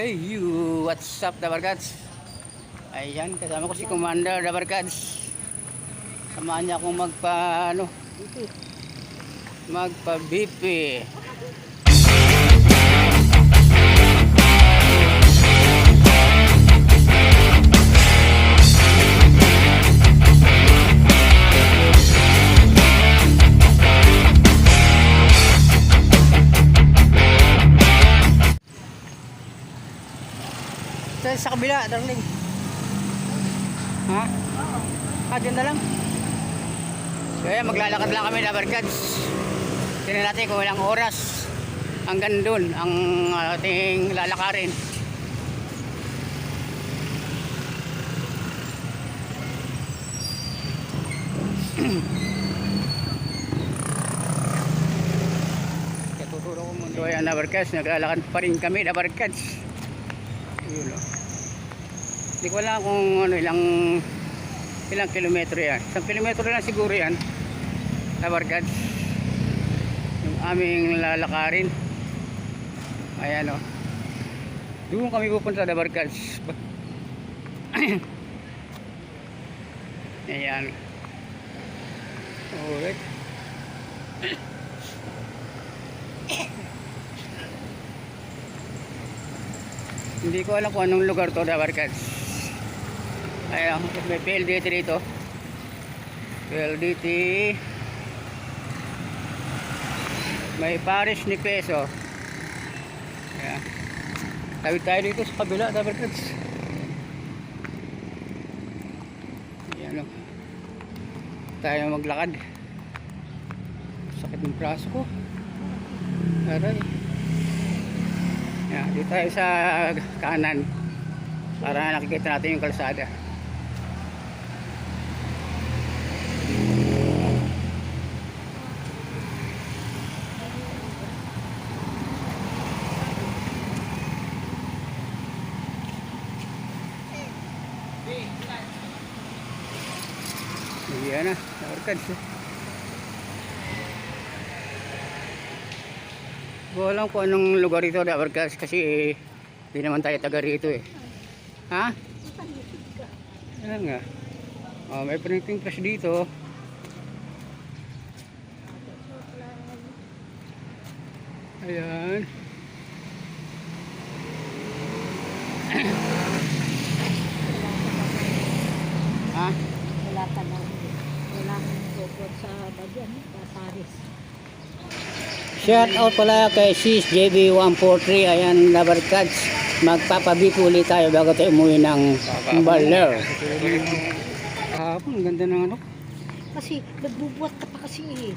Hey you, what's up Dabarkads? Ayan, kasama ko si Commander Dabarkads. Samahan niya akong magpa, ano, magpa BP. Darling. Ha? Ah, dyan na lang. Kaya maglalakad lang kami Dabarkads. Tingnan natin kung ilang oras hanggang dun ang ating lalakarin. Kaya tuturo ko muna. So ayan Dabarkads, naglalakad pa rin kami Dabarkads. Yun o. Hindi ko alam kung ano ilang ilang kilometro yan. Isang kilometro lang siguro yan. Tabarkads. Yung aming lalakarin. Ayan o. Doon kami pupunta Tabarkads. Ayan. Alright. Hindi ko alam kung anong lugar to Dabarkads. Ayan, may PLDT dito. PLDT. May parish ni Peso. Ayan. Tawid tayo dito sa kabila Dabarkads. Ayan o. Tayo maglakad. Sakit ng braso ko. Aray. Yan, dito tayo sa kanan para nakikita natin yung kalsada. Yan na, nakarkads. Hindi alam kung anong lugar ito, Dabarkas, kasi hindi naman tayo taga rito eh. Ha? Ayan nga. Oh, may printing press dito. Ayan. ha? Wala ka na. Tukod sa bagyan, sa Paris. Shout out pala kay Sis JB143 ayan Labarkads. Magpapabi po ulit tayo bago tayo umuwi ng Baler. Kahapon ganda ng ano? Kasi nagbubuhat ka pa kasi eh.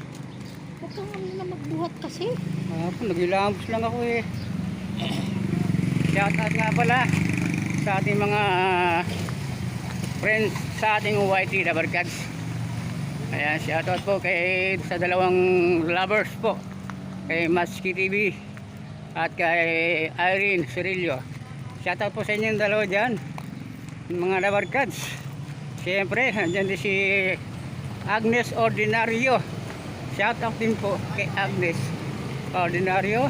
Huwag kang ano na magbuhat kasi. kahapon nagilambos lang ako eh. Shout out nga pala sa ating mga friends sa ating YT Labarkads ayan shout out po kay sa dalawang lovers po kay Maski TV at kay Irene Cirillo. Shoutout po sa inyong dalawa dyan, mga labarkads. Siyempre, andyan din si Agnes Ordinario. Shoutout din po kay Agnes Ordinario.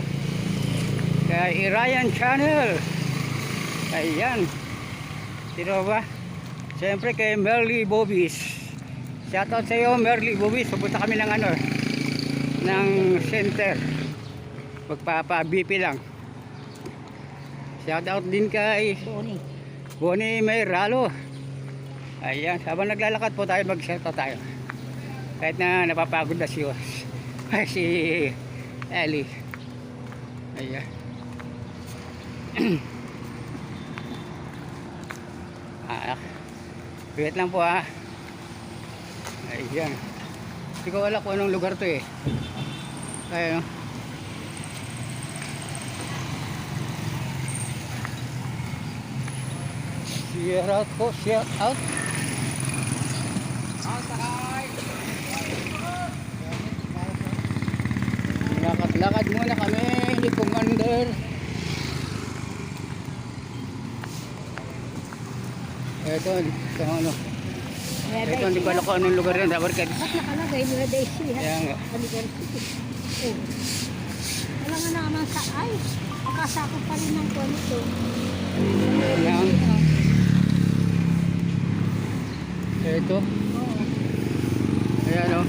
Kay Ryan Channel. Ayan. Sino ba? Siyempre kay Merly Bobis. Shoutout sa iyo Merly Bobis. Pupunta kami ng ano, ng center. Magpapa BP lang. Shout out din kay. Bonnie. May Ralo ayan habang naglalakad po tayo mag shout out tayo. Kahit na napapagod na si si Ellie. Ayan. Ah, wait lang po ha ayan hindi ko alam kung anong lugar to eh. Kaya Share out po, share out. Lakad-lakad muna kami ni Commander. Ito, ito ano. Ito, hindi ko alam kung anong lugar yun. Dapat ka Ba't nakalagay Nueva Ecija? Kaya nga. University. Oh. Wala nga naman sa ay. nakakasakot pa rin ng kwanto. Ayan. Ito. Oo. Ayan o.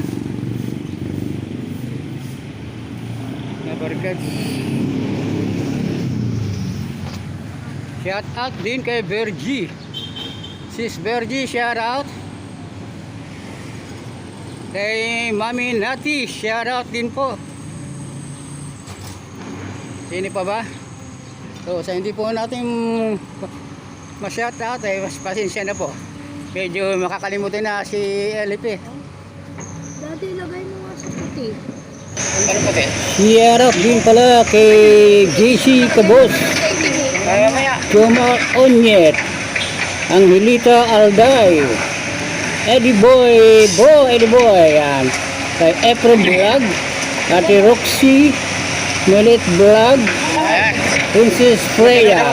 Nabarkads. Shout out din kay Bergie. Sis Bergie, shout out. Kay Mami Nati, shout out din po. Sino pa ba? So, sa hindi po natin ma-shout out, eh, mas pasensya na po. Medyo makakalimutan na si LP. Dati ilagay mo nga sa puti. Ano? Shout out din pala kay JC Cabos. Kaya maya. Jomar Onyet. Angelita Alday. Eddie Boy. Bo, Eddie Boy. Yan. Kay Efren Vlog. Ate Roxy. Melit Vlog. Princess Freya.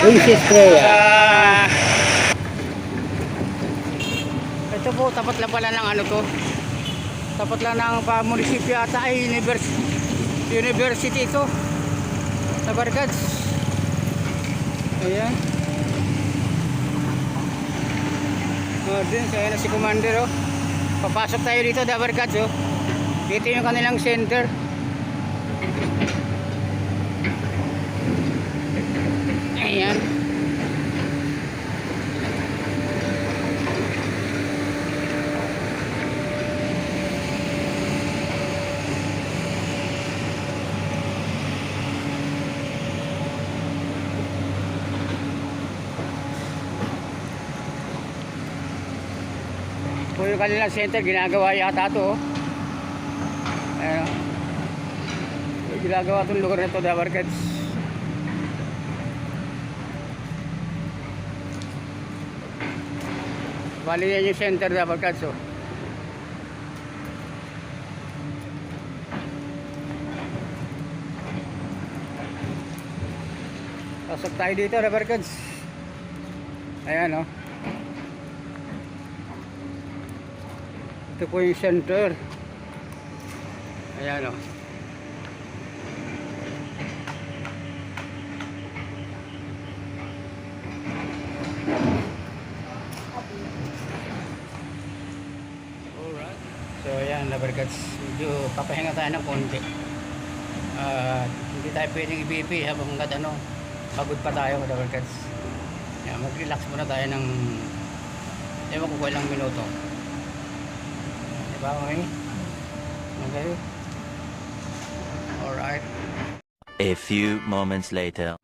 Princess Freya. Ito po, tapat lang pala ng ano to. Tapat lang ng pa munisipyo ata ay univers university ito. Sa Barkads. Ayan. Din, kaya na si Commander oh. Papasok tayo dito, da Barkads oh. Dito yung kanilang center. Ayan. Yung kanilang center, ginagawa yata ito. Oh. Ayan. oh. Ginagawa itong lugar na ito, Dabarkets. Bali yan yung center, Dabarkets. Oh. Pasok tayo dito, Dabarkets. Ayan, oh. Ito po yung center. Ayan o. Alright. So ayan, labarkats. Medyo papahinga tayo ng konti. At hindi tayo pwedeng i-BP habang hanggat ano, pagod pa tayo, labarkats. Mag-relax muna tayo ng ewan ko ilang minuto. Diba, okay? Okay. Alright. A few moments later.